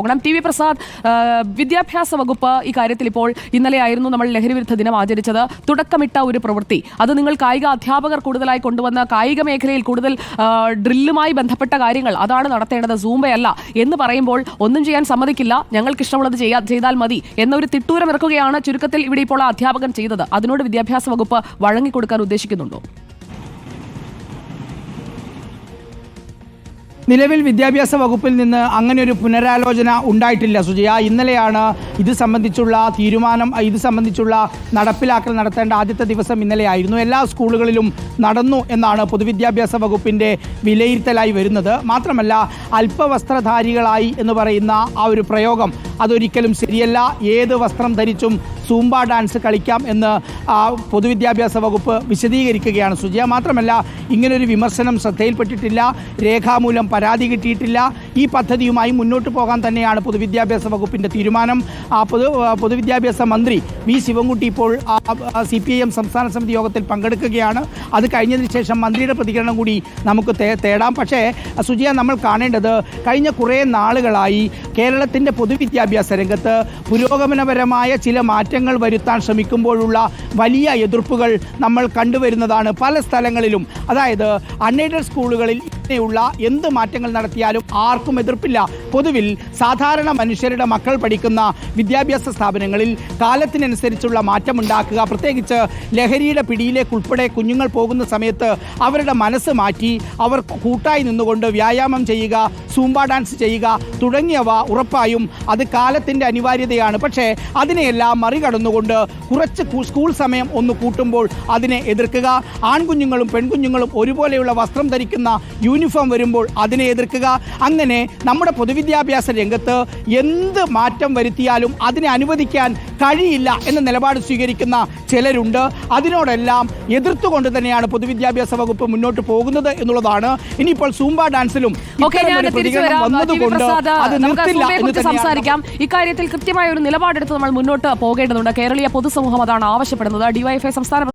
പോകണം. T V Prasad വിദ്യാഭ്യാസ വകുപ്പ് ഇക്കാര്യത്തിൽ ഇപ്പോൾ ഇന്നലെയായിരുന്നു നമ്മൾ ലഹരി വിരുദ്ധ ദിനം ആചരിച്ചത്. തുടക്കമിട്ട ഒരു പ്രവൃത്തി. അത് നിങ്ങൾ കായിക അധ്യാപകർ കൂടുതലായി കൊണ്ടുവന്ന കായിക മേഖലയിൽ കൂടുതൽ ഡ്രില്ലുമായി ബന്ധപ്പെട്ട കാര്യങ്ങൾ അതാണ് നടത്തേണ്ടത്. സൂംബയല്ല എന്ന് പറയുമ്പോൾ ഒന്നും ചെയ്യാൻ സമ്മതിക്കില്ല. ഞങ്ങൾക്ക് ഇഷ്ടമുള്ളത് ചെയ്യാ ചെയ്താൽ മതി എന്നൊരു തിട്ടൂരം ഇറക്കുകയാണ് ചുരുക്കത്തിൽ ഇവിടെ ഇപ്പോൾ അധ്യാപകൻ ചെയ്തത്. അതിനോട് വിദ്യാഭ്യാസ വകുപ്പ് വഴങ്ങിക്കൊടുക്കാൻ ഉദ്ദേശിക്കുന്നുണ്ടോ? നിലവിൽ വിദ്യാഭ്യാസ വകുപ്പിൽ നിന്ന് അങ്ങനെ ഒരു പുനരാലോചന ഉണ്ടായിട്ടില്ല സുജയ. ഇന്നലെയാണ് ഇത് സംബന്ധിച്ചുള്ള തീരുമാനം ഇത് സംബന്ധിച്ചുള്ള നടപ്പിലാക്കൽ നടത്തേണ്ട ആദ്യത്തെ ദിവസം ഇന്നലെയായിരുന്നു. എല്ലാ സ്കൂളുകളിലും നടന്നു എന്നാണ് പൊതുവിദ്യാഭ്യാസ വകുപ്പിന്റെ വിലയിരുത്തലായി വരുന്നത്. മാത്രമല്ല അല്പവസ്ത്രധാരികളായി എന്ന് പറയുന്ന ആ ഒരു പ്രയോഗം അതൊരിക്കലും ശരിയല്ല. ഏത് വസ്ത്രം ധരിച്ചും സൂംബ ഡാൻസ് കളിക്കാം എന്ന് പൊതുവിദ്യാഭ്യാസ വകുപ്പ് വിശദീകരിക്കുകയാണ്. സുജയ മാത്രമല്ല ഇങ്ങനൊരു വിമർശനം ശ്രദ്ധയിൽപ്പെട്ടിട്ടില്ല. രേഖാമൂലം പരാതി കിട്ടിയിട്ടില്ല. ഈ പദ്ധതിയുമായി മുന്നോട്ട് പോകാൻ തന്നെയാണ് പൊതുവിദ്യാഭ്യാസ വകുപ്പിന്റെ തീരുമാനം. ആ, പൊതു പൊതുവിദ്യാഭ്യാസ മന്ത്രി വി ശിവൻകുട്ടി ഇപ്പോൾ സി പി ഐ എം സംസ്ഥാന സമിതി യോഗത്തിൽ പങ്കെടുക്കുകയാണ്. അത് കഴിഞ്ഞതിന് ശേഷം മന്ത്രിയുടെ പ്രതികരണം കൂടി നമുക്ക് തേടാം. പക്ഷേ സുജിയ നമ്മൾ കാണേണ്ടത് കഴിഞ്ഞ കുറേ നാളുകളായി കേരളത്തിന്റെ പൊതുവിദ്യാഭ്യാസ രംഗത്ത് പുരോഗമനപരമായ ചില മാറ്റങ്ങൾ വരുത്താൻ ശ്രമിക്കുമ്പോഴുള്ള വലിയ എതിർപ്പുകൾ നമ്മൾ കണ്ടുവരുന്നതാണ് പല സ്ഥലങ്ങളിലും. അതായത് അൺഎയ്ഡഡ് സ്കൂളുകളിൽ ഇങ്ങനെയുള്ള എന്ത് മാറ്റങ്ങൾ നടത്തിയാലും ആർക്കും എതിർപ്പില്ല. പൊതുവിൽ സാധാരണ മനുഷ്യരുടെ മക്കൾ പഠിക്കുന്ന വിദ്യാഭ്യാസ സ്ഥാപനങ്ങളിൽ കാലത്തിനനുസരിച്ചുള്ള മാറ്റമുണ്ടാക്കുക പ്രത്യേകിച്ച് ലഹരിയുടെ പിടിയിലേക്ക് ഉൾപ്പെടെ കുഞ്ഞുങ്ങൾ പോകുന്ന സമയത്ത് അവരുടെ മനസ്സ് മാറ്റി അവർ കൂട്ടായി നിന്നുകൊണ്ട് വ്യായാമം ചെയ്യുക സൂംബ ഡാൻസ് ചെയ്യുക തുടങ്ങിയവ ഉറപ്പായും അത് കാലത്തിന്റെ അനിവാര്യതയാണ്. പക്ഷേ അതിനെയെല്ലാം മറികടന്നുകൊണ്ട് കുറച്ച് സ്കൂൾ സമയം ഒന്ന് കൂട്ടുമ്പോൾ അതിനെ എതിർക്കുക. ആൺകുഞ്ഞുങ്ങളും പെൺകുഞ്ഞുങ്ങളും ഒരുപോലെയുള്ള വസ്ത്രം ധരിക്കുന്ന യൂണിഫോം വരുമ്പോൾ അതിനെ എതിർക്കുക. അങ്ങനെ നമ്മുടെ പൊതുവിദ്യാഭ്യാസ രംഗത്ത് എന്ത് മാറ്റം വരുത്തിയാലും അതിനെ അനുവദിക്കാൻ കഴിയില്ല എന്ന നിലപാട് സ്വീകരിക്കുന്ന ചിലരുണ്ട്. അതിനോടെല്ലാം എതിർത്തുകൊണ്ട് തന്നെയാണ് പൊതുവിദ്യാഭ്യാസ വകുപ്പ് മുന്നോട്ട് പോകുന്നത് എന്നുള്ളതാണ്. ഇനിയിപ്പോൾ സൂംബ ഡാൻസിലും സംസാരിക്കാം. ഇക്കാര്യത്തിൽ കൃത്യമായ ഒരു നിലപാടെടുത്ത് നമ്മൾ മുന്നോട്ട് പോകേണ്ടതുണ്ട്. കേരളീയ പൊതുസമൂഹം അതാണ് ആവശ്യപ്പെടുന്നത്. ഡിവൈഎഫ്ഐ സംസ്ഥാന